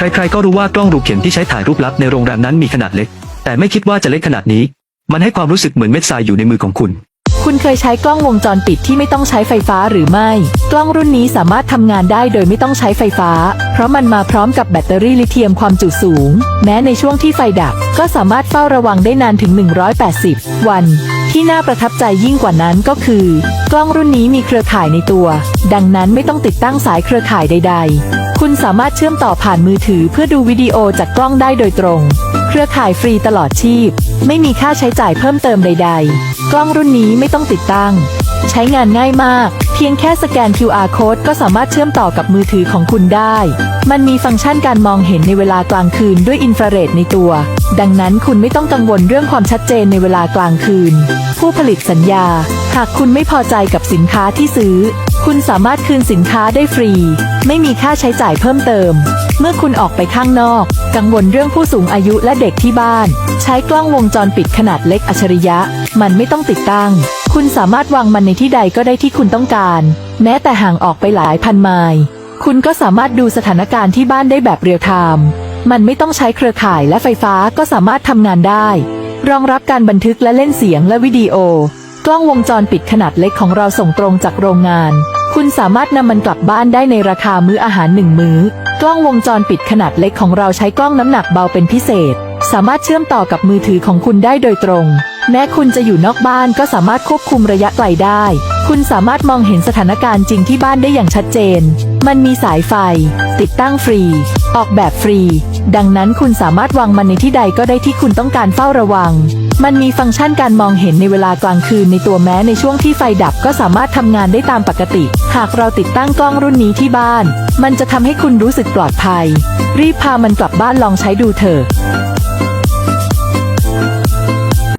ใครๆก็รู้ว่ากล้องรูเข็มที่ใช้ถ่ายรูปลับในโรงแรมนั้นมีขนาดเล็ก แต่ไม่คิดว่าจะเล็กขนาดนี้ มันให้ความรู้สึกเหมือนเม็ดทรายอยู่ในมือของคุณ คุณเคยใช้กล้องวงจรปิดที่ไม่ต้องใช้ไฟฟ้าหรือไม่ กล้องรุ่นนี้สามารถทำงานได้โดยไม่ต้องใช้ไฟฟ้า เพราะมันมาพร้อมกับแบตเตอรี่ลิเธียมความจุสูง แม้ในช่วงที่ไฟดับ ก็สามารถเฝ้าระวังได้นานถึง 180 วัน ที่น่าประทับใจยิ่งกว่านั้นก็คือ กล้องรุ่นนี้มีเครือข่ายในตัว ดังนั้นไม่ต้องติดตั้งสายเครือข่ายใด ๆ คุณสามารถเชื่อมต่อผ่านมือถือเพื่อดูวิดีโอจากกล้องได้โดยตรง เครือข่ายฟรีตลอดชีพ ไม่มีค่าใช้จ่ายเพิ่มเติมใด ๆ กล้องรุ่นนี้ไม่ต้องติดตั้ง ใช้งานง่ายมาก เพียงแค่สแกน QR code ก็สามารถเชื่อมต่อกับมือถือของคุณได้ มันมีฟังก์ชันการมองเห็นในเวลากลางคืนด้วยอินฟราเรดในตัว ดังนั้นคุณไม่ต้องกังวลเรื่องความชัดเจนในเวลากลางคืน ผู้ผลิตสัญญา หากคุณไม่พอใจกับสินค้าที่ซื้อ คุณสามารถคืนสินค้าได้ฟรี ไม่มีค่าใช้จ่ายเพิ่มเติม เมื่อคุณออกไปข้างนอก กังวลเรื่องผู้สูงอายุและเด็กที่บ้าน ใช้กล้องวงจรปิดขนาดเล็กอัจฉริยะ มันไม่ต้องติดตั้ง คุณสามารถวางมันในที่ใดก็ได้ที่คุณต้องการ แม้แต่ห่างออกไปหลายพันไมล์คุณก็สามารถดูสถานการณ์ที่บ้านได้แบบเรียลไทม์มันไม่ต้องใช้เครือข่ายและไฟฟ้าก็สามารถทำงานได้ รองรับการบันทึกและเล่นเสียงและวิดีโอ กล้องวงจรปิดขนาดเล็กของเราส่งตรงจากโรงงาน คุณสามารถนำมันกลับบ้านได้ในราคามื้ออาหารหนึ่งมื้อ กล้องวงจรปิดขนาดเล็กของเราใช้กล้องน้ำหนักเบาเป็นพิเศษ สามารถเชื่อมต่อกับมือถือของคุณได้โดยตรง แม้คุณจะอยู่นอกบ้านก็สามารถควบคุมระยะไกลได้ คุณสามารถมองเห็นสถานการณ์จริงที่บ้านได้อย่างชัดเจน มันมีสายไฟ ติดตั้งฟรี ออกแบบฟรี ดังนั้นคุณสามารถวางมันในที่ใดก็ได้ที่คุณต้องการเฝ้าระวัง มันมีฟังก์ชันการมองเห็นในเวลากลางคืนในตัวแม้ในช่วงที่ไฟดับก็สามารถทำงานได้ตามปกติ หากเราติดตั้งกล้องรุ่นนี้ที่บ้าน มันจะทำให้คุณรู้สึกปลอดภัย รีบพามันกลับบ้านลองใช้ดูเถอะ